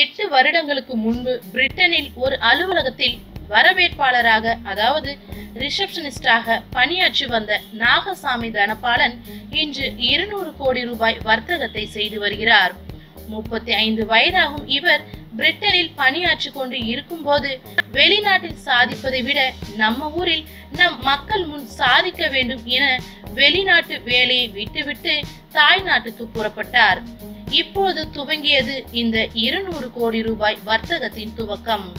எட்டு வருடங்களுக்கு முன்பு பிரிட்டனில் ஒரு அலுவலகத்தில் வரவேற்பாளராக அதாவது ரிசப்ஷனிஸ்டாக பணியாற்றி வந்த நாகசாமி தனபாலன் இன்று இருநூறு கோடி ரூபாய் வர்த்தகத்தை செய்து வருகிறார். முப்பத்தி ஐந்து வயதாகும் இவர் பிரிட்டனில் பணியாற்றி கொண்டு இருக்கும்போது வெளிநாட்டில் சாதிப்பதை விட நம்ம ஊரில் நம் மக்கள் முன் சாதிக்க வேண்டும் என வெளிநாட்டு வேலையை விட்டுவிட்டு தாய் நாட்டுக்கு புறப்பட்டார். இப்போது துவங்கியது இந்த இருநூறு கோடி ரூபாய் வர்த்தகத்தின் துவக்கம்.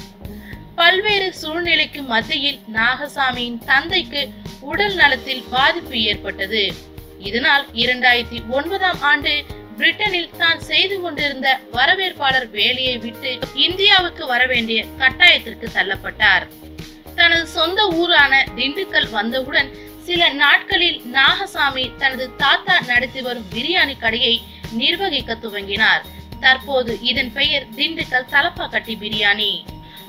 பல்வேறு சூழ்நிலைக்கு மத்தியில் நாகசாமியின் தந்தைக்கு உடல் நலத்தில் பாதிப்பு ஏற்பட்டது. இதனால் இரண்டாயிரத்தி ஒன்பதாம் ஆண்டு பிரிட்டனில் தான் செய்து கொண்டிருந்த வரவேற்பாளர் வேலையை விட்டு இந்தியாவுக்கு வரவேண்டிய கட்டாயத்திற்கு தள்ளப்பட்டார். தனது சொந்த ஊரான திண்டுக்கல் வந்தவுடன் சில நாட்களில் நாகசாமி தனது தாத்தா நடத்தி வரும் பிரியாணி கடையை நிர்வகிக்க துவங்கினார். தற்போது இதன் பெயர் திண்டுக்கல் தலப்பாக்கட்டி பிரியாணி.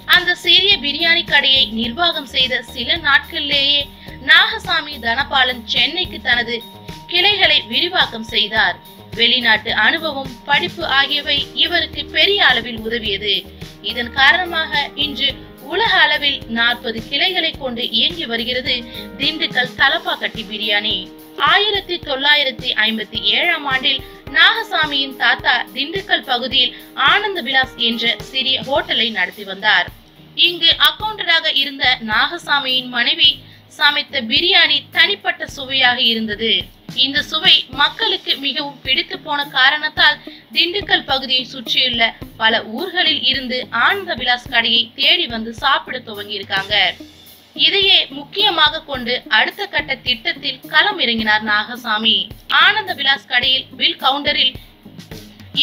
அந்த சிறிய பிரியாணி கடையை நிர்வாகம் செய்த சில நாட்களிலேயே நாகசாமி தனபாலன் சென்னைக்கு தனது கிளைகளை விரிவாக்கம் செய்தார். வெளிநாட்டு அனுபவம் படிப்பு ஆகியவை இவருக்கு பெரிய அளவில் உதவியது. இதன் காரணமாக இன்று உலக அளவில் நாற்பது கிளைகளை கொண்டு இயங்கி வருகிறது திண்டுக்கல் தலப்பாக்கட்டி பிரியாணி. ஆயிரத்தி தொள்ளாயிரத்தி ஐம்பத்தி ஏழாம் ஆண்டில் நாகசாமியின் தாத்தா திண்டுக்கல் பகுதியில் ஆனந்த விலாஸ் என்ற சிறிய ஹோட்டலை நடத்தி வந்தார். இங்கு அக்கவுண்டராக இருந்த நாகசாமியின் மனைவி சமைத்த பிரியாணி தனிப்பட்ட சுவையாக இருந்தது. இந்த சுவை மக்களுக்கு மிகவும் பிடித்து போன காரணத்தால் திண்டுக்கல் பகுதியை சுற்றியுள்ள பல ஊர்களில் இருந்து ஆனந்த விலாஸ் கடையை தேடி வந்து சாப்பிட துவங்கியிருக்காங்க. இருக்காங்க இதையே முக்கியமாக கொண்டு அடுத்த கட்ட திட்டத்தில் களம் இறங்கினார் நாகசாமி. ஆனந்த விலாஸ் கடையில் பில் கவுண்டரில்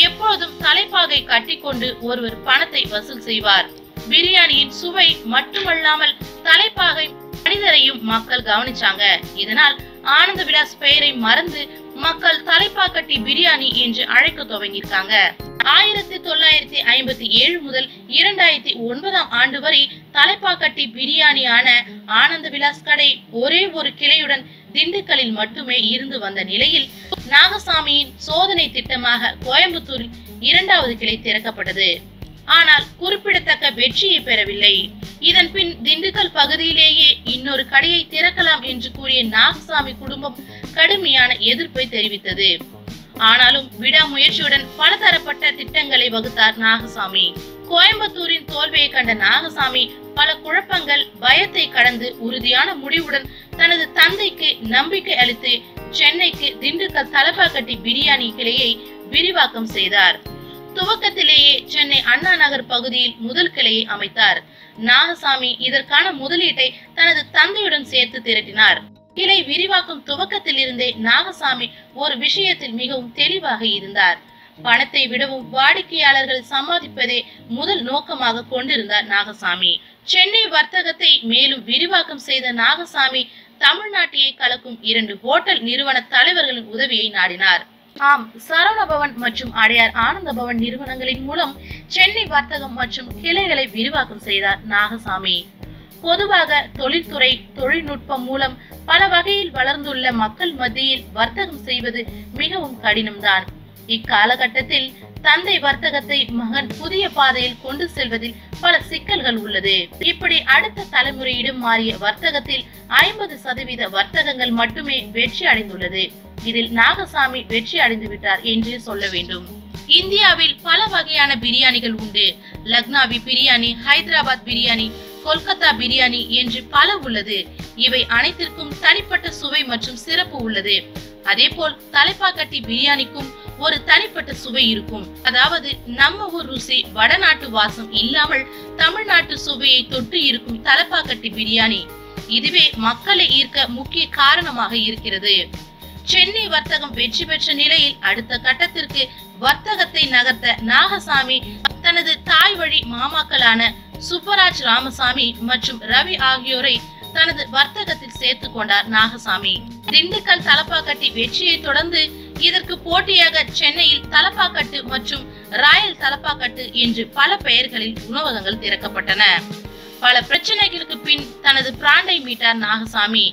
எப்பொழுதும் தலைப்பாகை கட்டிக்கொண்டு ஒருவர் பணத்தை வசூல் செய்வார். பிரியாணியின் சுவை மட்டுமல்லாமல் தலைப்பாகை மனிதரையும் மக்கள் கவனிச்சாங்க. இதனால் ஆனந்த விலாஸ் பெயரை மறந்து மக்கள் தலைப்பாக்கட்டி பிரியாணி என்று அழைக்க துவங்கியிருக்காங்க. ஆயிரத்தி தொள்ளாயிரத்தி ஐம்பத்தி ஏழு முதல் இரண்டாயிரத்தி ஒன்பதாம் ஆண்டு வரை தலைப்பாக்கட்டி பிரியாணியான ஆனந்த விலாஸ் கடை ஒரே ஒரு கிளையுடன் திண்டுக்கலில் மட்டுமே இருந்து வந்த நிலையில் நாகசாமியின் சோதனை திட்டமாக கோயம்புத்தூரில் இரண்டாவது கிளை திறக்கப்பட்டது. ஆனால் குறிப்பிடத்தக்க வெற்றியை பெறவில்லை. இதன் பின் திண்டுக்கல் பகுதியிலேயே இன்னொரு கடையை திறக்கலாம் என்று கூறிய நாகசாமி குடும்பம் கடுமையான எதிர்ப்பை தெரிவித்தது. ஆனாலும் விடாமுயற்சியுடன் பலதரப்பட்ட திட்டங்களை வகுத்தார் நாகசாமி. கோயம்புத்தூரின் தோல்வியை கண்ட நாகசாமி பல குழப்பங்கள் பயத்தை கடந்து உறுதியான முடிவுடன் தனது தந்தைக்கு நம்பிக்கை அளித்து சென்னைக்கு திண்டுக்கல் தலப்பாக்கட்டி பிரியாணி கிளையை விரிவாக்கம் செய்தார். துவக்கத்திலேயே சென்னை அண்ணா நகர் பகுதியில் முதல் கிளையை அமைத்தார். நாகசாமி இதற்கான முதலீட்டை தனது தந்தையுடன் சேர்த்து திரட்டினார். கிளை விரிவாக்கும் துவக்கத்தில் இருந்தே நாகசாமி ஒரு விஷயத்தில் மிகவும் தெளிவாக இருந்தார். பணத்தை விடவும் வாடிக்கையாளர்கள் சம்பாதிப்பதே முதல் நோக்கமாக கொண்டிருந்தார் நாகசாமி. சென்னை வர்த்தகத்தை மேலும் விரிவாக்கம் செய்த நாகசாமி தமிழ்நாட்டையே கலக்கும் இரண்டு ஹோட்டல் நிறுவன தலைவர்களின் உதவியை நாடினார். ஆம் சரவணபவன் மற்றும் அடையார் ஆனந்தபவன் நிறுவனங்களின் மூலம் சென்னை வர்த்தகம் மற்றும் கிளைகளை விரிவாக்கம் செய்தார் நாகசாமி. பொதுவாக தொழில்துறை தொழில்நுட்பம் மூலம் பல வகையில் வளர்ந்துள்ள மக்கள் மத்தியில் வர்த்தகம் செய்வது மிகவும் கடினம்தான். இக்காலகட்டத்தில் தந்தை வர்த்தகத்தை மகன் புதிய பாதையில் கொண்டு செல்வதில் பல சிக்கல்கள் உள்ளது. இப்படி அடுத்த தலைமுறையிடம் மாறிய வர்த்தகத்தில் ஐம்பது சதவீத வர்த்தகங்கள் மட்டுமே வெற்றி அடைந்துள்ளது. இதில் நாகசாமி வெற்றி அடைந்து விட்டார் என்று சொல்ல வேண்டும். இந்தியாவில் பல வகையான பிரியாணிகள் உண்டு. லக்னாவி பிரியாணி ஹைதராபாத் பிரியாணி கொல்கத்தா பிரியாணி என்று பல உள்ளது. இவை அனைத்திற்கும் தனிப்பட்ட சுவை மற்றும் சிறப்பு உள்ளது. அதேபோல் தலைப்பாக்கட்டி பிரியாணிக்கும் ஒரு தனிப்பட்ட சுவை இருக்கும். அதாவது நம்ம ஊர் ருசி வடநாட்டு வாசம் இல்லாமல் தமிழ்நாட்டு சுவையை தொட்டு இருக்கும் தலப்பாக்கட்டி பிரியாணி. இதுவே மக்களை ஈர்க்க முக்கிய காரணமாக இருக்கிறது. சென்னை வர்த்தகம் வெற்றி பெற்ற நிலையில் அடுத்த கட்டத்திற்கு வர்த்தகத்தை நகர்த்த நாகசாமி தனது தாய் வழி மாமாக்களான சுப்பராஜ் ராமசாமி மற்றும் ரவி ஆகியோரை தனது வர்த்தகத்தில் சேர்த்து கொண்டார் நாகசாமி. திண்டுக்கல் தலப்பாக்கட்டி வெற்றியை தொடர்ந்து இதற்கு போட்டியாக சென்னையில் தலப்பாக்கட்டு மற்றும் ராயல் தலப்பாக்கட்டு என்று பல பெயர்களில் உணவகங்கள் திறக்கப்பட்டன. பல பிரச்சனைகளுக்கு பின் தனது பிராண்டை மீட்டார் நாகசாமி.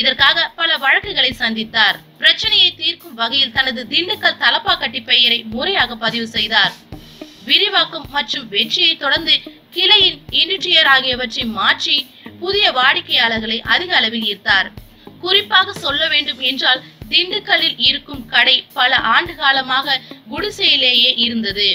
இதற்காக பல வழக்குகளை சந்தித்தார். பிரச்சனையை தீர்க்கும் வகையில் தனது திண்டுக்கல் தலப்பாக்கட்டி பெயரை முறையாக பதிவு செய்தார். விரிவாக்கம் மற்றும் வெற்றியை தொடர்ந்து கிளையின் இன்டிரியர் ஆகியவற்றை மாற்றி புதிய வாடிக்கையாளர்களை அதிக அளவில் ஈர்த்தார். குறிப்பாக சொல்ல வேண்டும் என்றால் திண்டுக்கல்லில் இருக்கும் கடை பல ஆண்டு காலமாக குடிசையிலேயே இருந்தது.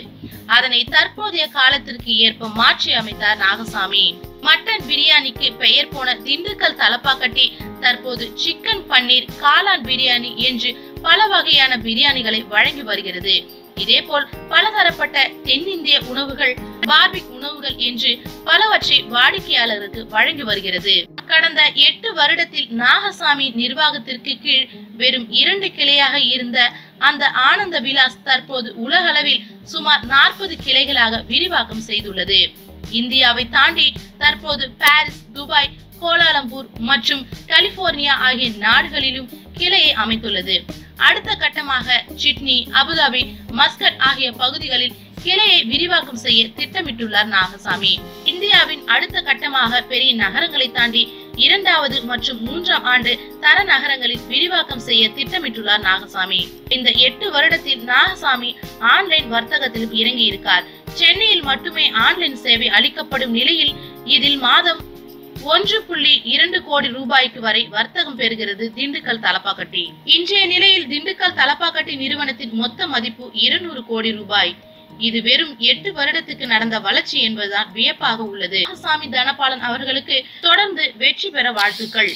அதனை தற்போதைய காலத்திற்கு ஏற்ப மாற்றி அமைத்தார் நாகசாமி. மட்டன் பிரியாணிக்கு பெயர் போன திண்டுக்கல் தலப்பாக்கட்டி தற்போது சிக்கன் பன்னீர் காளான் பிரியாணி என்று பல வகையான பிரியாணிகளை வழங்கி வருகிறது. இதேபோல் பலதரப்பட்ட தென்னிந்திய உணவுகள் பார்பிக் உணவுகள் என்று பலவற்றை வாடிக்கையாளருக்கு வழங்கி வருகிறது. கடந்த எட்டு வருடத்தில் நாகசாமி நிர்வாகத்திற்கு கீழ் வெறும் இரண்டு கிளையாக இருந்த அந்த ஆனந்த விலாஸ் தற்போது உலகளவில் சுமார் நாற்பது கிளைகளாக விரிவாக்கம் செய்துள்ளது. இந்தியாவை தாண்டி தற்போது பாரிஸ் துபாய் கோலாலம்பூர் மற்றும் கலிபோர்னியா ஆகிய நாடுகளிலும் கிளையை அமைத்துள்ளது. அடுத்த கட்டமாக சிட்னி அபுதாபி மஸ்கட் ஆகிய பகுதிகளில் கிளையை விரிவாக்கம் செய்ய திட்டமிட்டுள்ளார் நாகசாமி. இந்தியாவின் அடுத்த கட்டமாக பெரிய நகரங்களை தாண்டி இரண்டாவது மற்றும் மூன்றாம் ஆண்டு தர நகரங்களில் விரிவாக்கம் செய்ய திட்டமிட்டுள்ளார் நாகசாமி. இந்த எட்டு வருடத்தில் நாகசாமி ஆன்லைன் வர்த்தகத்திலும் இறங்கி இருக்கார் சென்னையில் மட்டுமே ஆன்லைன் சேவை அளிக்கப்படும் நிலையில் இதில் மாதம் ஒன்று புள்ளி இரண்டு கோடி ரூபாய்க்கு வரை வர்த்தகம் பெறுகிறது திண்டுக்கல் தலப்பாக்கட்டி. இன்றைய நிலையில் திண்டுக்கல் தலப்பாக்கட்டி நிறுவனத்தின் மொத்த மதிப்பு இருநூறு கோடி ரூபாய். இது வெறும் எட்டு வருடத்துக்கு நடந்த வளர்ச்சி என்பதுதான் வியப்பாக உள்ளது. சாமி தனபாலன் அவர்களுக்கு தொடர்ந்து வெற்றி பெற வாழ்த்துக்கள்.